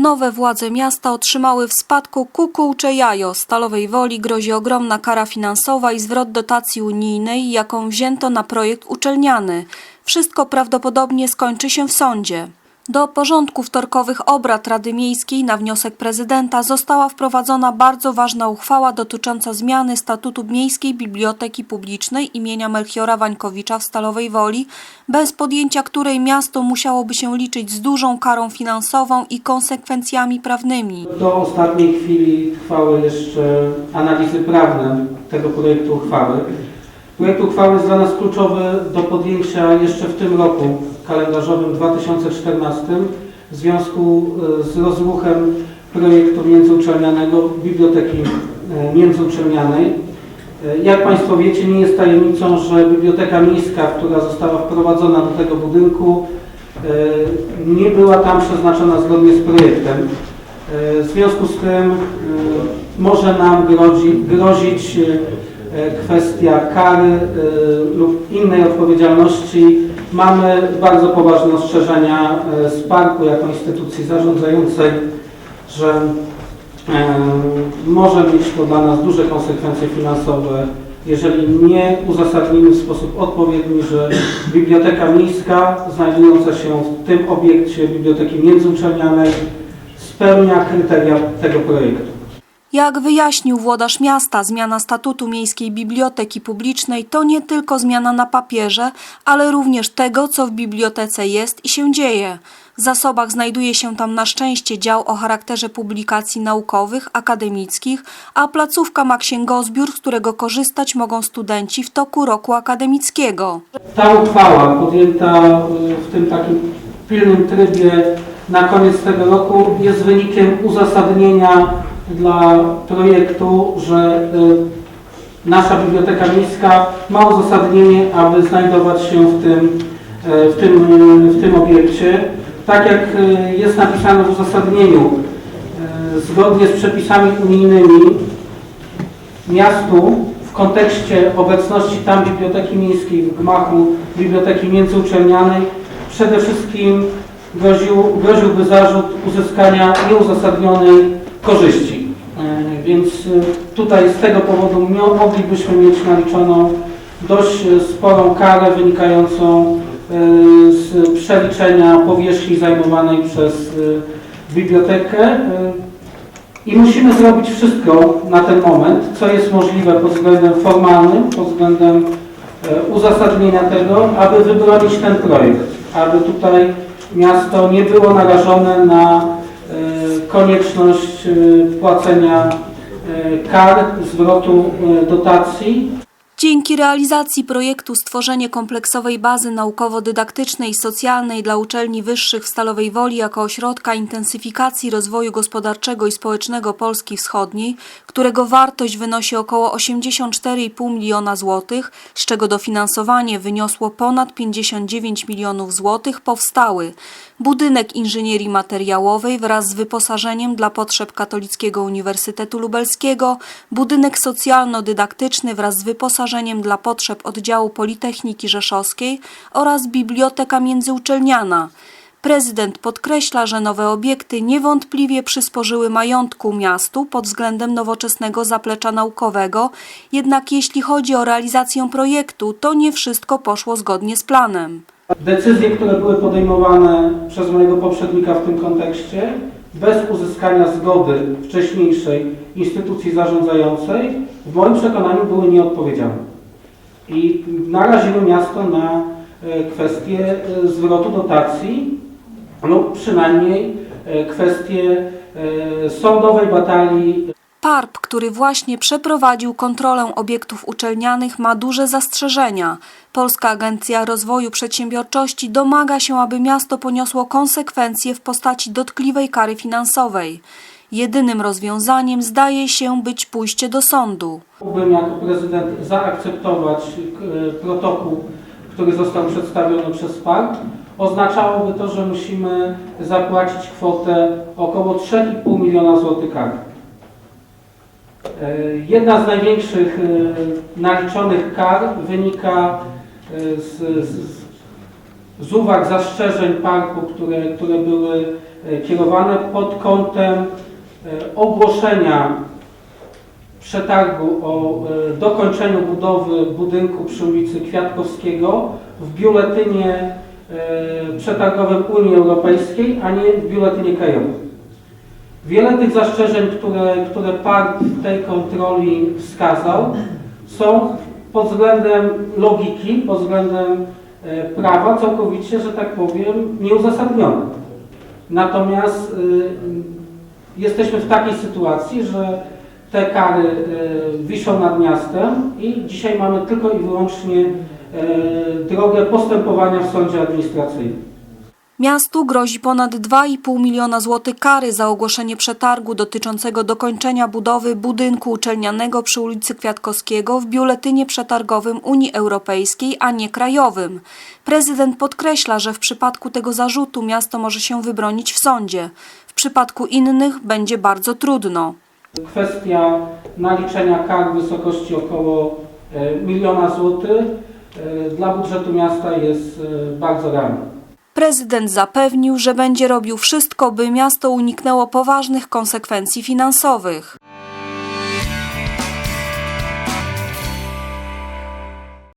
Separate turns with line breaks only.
Nowe władze miasta otrzymały w spadku kukułcze jajo. Stalowej Woli grozi ogromna kara finansowa i zwrot dotacji unijnej, jaką wzięto na projekt uczelniany. Wszystko prawdopodobnie skończy się w sądzie. Do porządku wtorkowych obrad Rady Miejskiej na wniosek prezydenta została wprowadzona bardzo ważna uchwała dotycząca zmiany statutu Miejskiej Biblioteki Publicznej imienia Melchiora Wańkowicza w Stalowej Woli, bez podjęcia której miasto musiałoby się liczyć z dużą karą finansową i konsekwencjami prawnymi.
Do ostatniej chwili trwały jeszcze analizy prawne tego projektu uchwały. Projekt uchwały jest dla nas kluczowy do podjęcia jeszcze w tym roku kalendarzowym 2014 w związku e, z rozruchem projektu międzyuczelnianego Biblioteki e, Międzyuczelnianej. E, Jak Państwo wiecie, nie jest tajemnicą, że Biblioteka Miejska, która została wprowadzona do tego budynku, nie była tam przeznaczona zgodnie z projektem. W związku z tym może nam grozi, grozić kwestia kary e, lub innej odpowiedzialności. Mamy bardzo poważne ostrzeżenia e, z parku jako instytucji zarządzającej, że e, może mieć to dla nas duże konsekwencje finansowe, jeżeli nie uzasadnimy w sposób odpowiedni, że Biblioteka Miejska znajdująca się w tym obiekcie Biblioteki Międzyuczelnianej spełnia kryteria tego projektu.
Jak wyjaśnił włodarz miasta, zmiana statutu Miejskiej Biblioteki Publicznej to nie tylko zmiana na papierze, ale również tego, co w bibliotece jest i się dzieje. W zasobach znajduje się tam na szczęście dział o charakterze publikacji naukowych, akademickich, a placówka ma księgozbiór, z którego korzystać mogą studenci w toku roku akademickiego.
Ta uchwała podjęta y, w tym takim pilnym trybie na koniec tego roku jest wynikiem uzasadnienia dla projektu, że y, nasza Biblioteka Miejska ma uzasadnienie, aby znajdować się w tym, y, w tym, w tym obiekcie. Tak jak y, jest napisane w uzasadnieniu, zgodnie z przepisami unijnymi miastu w kontekście obecności tam Biblioteki Miejskiej w gmachu Biblioteki Międzyuczelnianej przede wszystkim groził, groziłby zarzut uzyskania nieuzasadnionej korzyści. Więc e, tutaj z tego powodu moglibyśmy mieć naliczoną dość e, sporą karę wynikającą e, z przeliczenia powierzchni zajmowanej przez bibliotekę. I musimy zrobić wszystko na ten moment, co jest możliwe pod względem formalnym, pod względem uzasadnienia tego, aby wybronić ten projekt, aby tutaj miasto nie było narażone na konieczność płacenia kar, zwrotu e, dotacji.
Dzięki realizacji projektu stworzenie kompleksowej bazy naukowo-dydaktycznej i socjalnej dla uczelni wyższych w Stalowej Woli jako ośrodka intensyfikacji rozwoju gospodarczego i społecznego Polski Wschodniej, którego wartość wynosi około 84,5 miliona złotych, z czego dofinansowanie wyniosło ponad 59 milionów złotych, powstały budynek inżynierii materiałowej wraz z wyposażeniem dla potrzeb Katolickiego Uniwersytetu Lubelskiego, budynek socjalno-dydaktyczny wraz z wyposażeniem dla potrzeb oddziału Politechniki Rzeszowskiej oraz biblioteka międzyuczelniana. Prezydent podkreśla, że nowe obiekty niewątpliwie przysporzyły majątku miastu pod względem nowoczesnego zaplecza naukowego, jednak jeśli chodzi o realizację projektu, to nie wszystko poszło zgodnie z planem.
Decyzje, które były podejmowane przez mojego poprzednika w tym kontekście, bez uzyskania zgody wcześniejszej instytucji zarządzającej, w moim przekonaniu były nieodpowiedzialne. I naraziły miasto na e, kwestię e, zwrotu dotacji lub przynajmniej e, kwestię sądowej batalii
PARP, który właśnie przeprowadził kontrolę obiektów uczelnianych, ma duże zastrzeżenia. Polska Agencja Rozwoju Przedsiębiorczości domaga się, aby miasto poniosło konsekwencje w postaci dotkliwej kary finansowej. Jedynym rozwiązaniem zdaje się być pójście do sądu.
Mógłbym jako prezydent zaakceptować e, protokół, który został przedstawiony przez PARP. Oznaczałoby to, że musimy zapłacić kwotę około 3,5 miliona złotych kary. E, Jedna z największych e, naliczonych kar wynika e, z, z, z uwag, zastrzeżeń parku, które, które były kierowane pod kątem ogłoszenia przetargu o dokończeniu budowy budynku przy ulicy Kwiatkowskiego w biuletynie przetargowym Unii Europejskiej, a nie w biuletynie krajowym. Wiele tych zastrzeżeń, które, które PART tej kontroli wskazał, są pod względem logiki, pod względem e, prawa całkowicie, że tak powiem, nieuzasadnione. Natomiast y, jesteśmy w takiej sytuacji, że te kary y, wiszą nad miastem i dzisiaj mamy tylko i wyłącznie y, drogę postępowania w sądzie administracyjnym.
Miastu grozi ponad 2,5 miliona złotych kary za ogłoszenie przetargu dotyczącego dokończenia budowy budynku uczelnianego przy ulicy Kwiatkowskiego w biuletynie przetargowym Unii Europejskiej, a nie krajowym. Prezydent podkreśla, że w przypadku tego zarzutu miasto może się wybronić w sądzie. W przypadku innych będzie bardzo trudno.
Kwestia naliczenia kar w wysokości około e, miliona złotych e, dla budżetu miasta jest e, bardzo realna.
Prezydent zapewnił, że będzie robił wszystko, by miasto uniknęło poważnych konsekwencji finansowych.